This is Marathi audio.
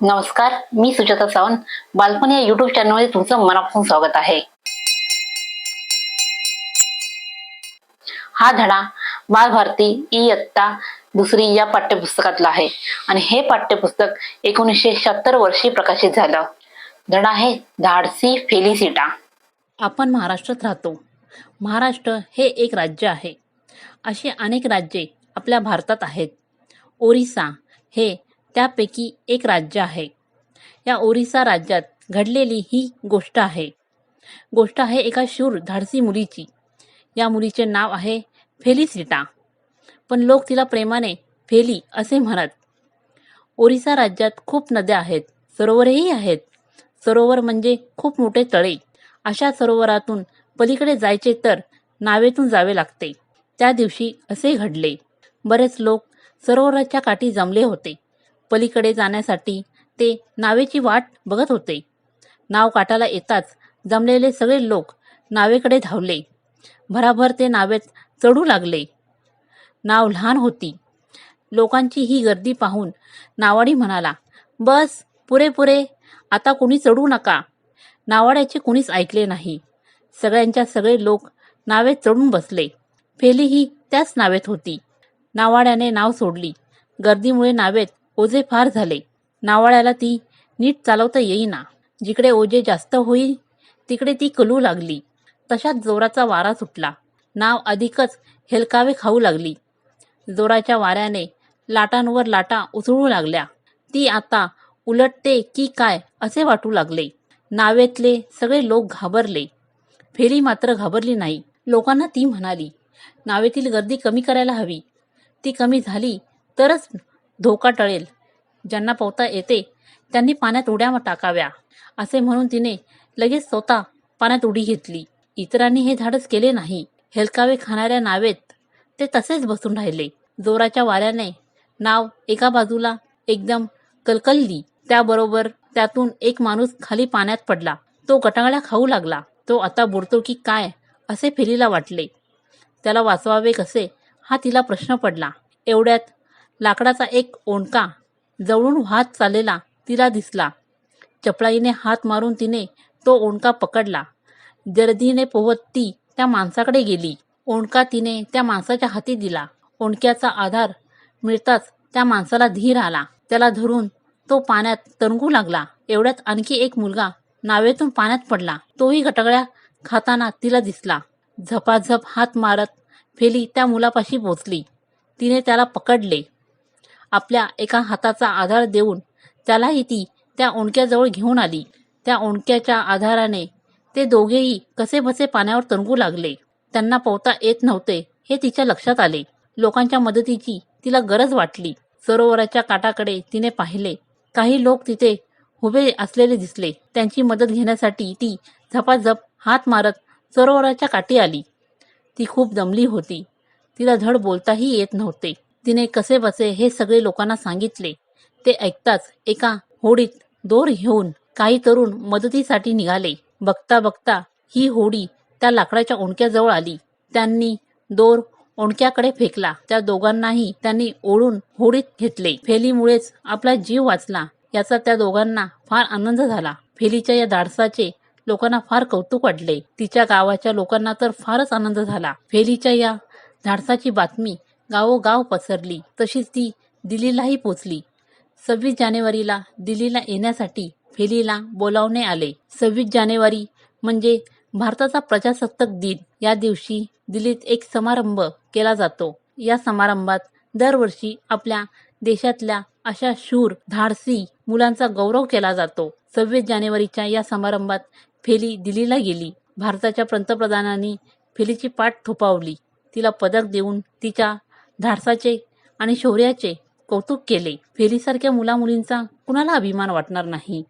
नमस्कार मी सुजाता सावंत. बालपण या युट्यूब चॅनलमध्ये तुमचं मनापासून स्वागत आहे. हा धडा बालभारती इयत्ता दुसरी या पाठ्यपुस्तकातला आहे. आणि हे पाठ्यपुस्तक एकोणीसशे शहात्तर वर्षी प्रकाशित झालं. धडा आहे धाडसी फेलिसिटा. आपण महाराष्ट्रात राहतो. महाराष्ट्र हे एक राज्य आहे. अशी अनेक राज्ये आपल्या भारतात आहेत. ओरिसा हे त्यापैकी एक राज्य आहे. या ओरिसा राज्यात घडलेली ही गोष्ट आहे. गोष्ट आहे एका शूर धाडसी मुलीची. या मुलीचे नाव आहे फेलिसिटा. पण लोक तिला प्रेमाने फेली असे म्हणत ओरिसा राज्यात खूप नद्या आहेत सरोवरही आहेत. सरोवर म्हणजे खूप मोठे तळे. अशा सरोवरातून पलीकडे जायचे तर नावेतून जावे लागते. त्या दिवशी असे घडले. बरेच लोक सरोवराच्या काठी जमले होते. पलीकडे जाण्यासाठी ते नावेची वाट बघत होते. नाव काठाला येताच जमलेले सगळे लोक नावेकडे धावले. भराभर ते नावेत चढू लागले. नाव लहान होती. लोकांची ही गर्दी पाहून नावाडी म्हणाला बस पुरे पुरे आता कोणी चढू नका. नावाड्याचे कुणीच ऐकले नाही. सगळ्यांच्या सगळे लोक नावेत चढून बसले. फेली ही त्याच नावेत होती. नावाड्याने नाव सोडली. गर्दीमुळे नावेत ओझे फार झाले. नावाळ्याला ती नीट चालवता येईना. जिकडे ओझे जास्त होईल तिकडे ती कलू लागली. तशात जोराचा वारा सुटला. नाव अधिकच हेलकावे खाऊ लागली. जोराच्या वाऱ्याने लाटांवर लाटा उसळू लागल्या. ती आता उलटते की काय असे वाटू लागले. नावेतले सगळे लोक घाबरले. फेरी मात्र घाबरली नाही. लोकांना ती म्हणाली नावेतील गर्दी कमी करायला हवी. ती कमी झाली तरच धोका टळेल. ज्यांना पोहता येते त्यांनी पाण्यात उड्या टाकाव्या असे म्हणून तिने लगेच स्वतः पाण्यात उडी घेतली. इतरांनी हे धाडस केले नाही. हेलकावे खाणाऱ्या नावेत ते तसेच बसून राहिले. जोराच्या वाऱ्याने नाव एका बाजूला एकदम कलकलली त्याबरोबर त्यातून एक माणूस खाली पाण्यात पडला. तो गटांगळ्या खाऊ लागला. तो आता बुडतो की काय असे फेरीला वाटले. त्याला वाचवावे कसे हा तिला प्रश्न पडला. एवढ्यात लाकडाचा एक ओंडका जवळून वाहत चाललेला तिला दिसला. चपळाईने हात मारून तिने तो ओंडका पकडला. जर्दीने पोहत ती त्या माणसाकडे गेली. ओंडका तिने त्या माणसाच्या हाती दिला. ओंडक्याचा आधार मिळताच त्या माणसाला धीर आला. त्याला धरून तो पाण्यात तरंगू लागला. एवढ्यात आणखी एक मुलगा नावेतून पाण्यात पडला. तोही घटगड्या खाताना तिला दिसला. झपाझप हात मारत फेली त्या मुलापाशी पोचली. तिने त्याला पकडले. आपल्या एका हाताचा आधार देऊन त्यालाही ती त्या ओंडक्याजवळ घेऊन आली. त्या ओंडक्याच्या आधाराने ते दोघेही कसेबसे पाण्यावर तरंगू लागले. त्यांना पोहता येत नव्हते हे तिच्या लक्षात आले. लोकांच्या मदतीची तिला गरज वाटली. सरोवराच्या काठाकडे तिने पाहिले. काही लोक तिथे उभे असलेले दिसले. त्यांची मदत घेण्यासाठी ती झपाझप हात मारत सरोवराच्या काठी आली. ती खूप दमली होती. तिला धड बोलताही येत नव्हते. तिने कसे बसे हे सगळे लोकांना सांगितले. ते ऐकताच एका होडीत दोर घेऊन काही तरुण मदतीसाठी निघाले. बघता बघता ही होडी त्या लाकडाच्या ओंडक्याजवळ आली. त्यांनी दोर ओंडक्याकडे फेकला. त्या दोघांनाही त्यांनी ओढून होडीत घेतले. फेलीमुळेच आपला जीव वाचला. याचा त्या दोघांना फार आनंद झाला. फेलीच्या या धाडसाचे लोकांना फार कौतुक वाटले. तिच्या गावाच्या लोकांना तर फारच आनंद झाला. फेलीच्या या धाडसाची बातमी गावोगाव पसरली. तशीच ती दिल्लीलाही पोचली. सव्वीस जानेवारीला दिल्लीला येण्यासाठी फेलीला बोलावणे आले. सव्वीस जानेवारी म्हणजे भारताचा प्रजासत्ताक दिन. या दिवशी दिल्लीत एक समारंभ केला जातो. या समारंभात दरवर्षी आपल्या देशातल्या अशा शूर धाडसी मुलांचा गौरव केला जातो. सव्वीस जानेवारीच्या या समारंभात फेली दिल्लीला गेली. भारताच्या पंतप्रधानांनी फेलीची पाठ थोपावली. तिला पदक देऊन तिच्या धाडसाचे आणि शौर्याचे कौतुक केले. फेरीसारख्या मुलामुलींचा कुणाला अभिमान वाटणार नाही?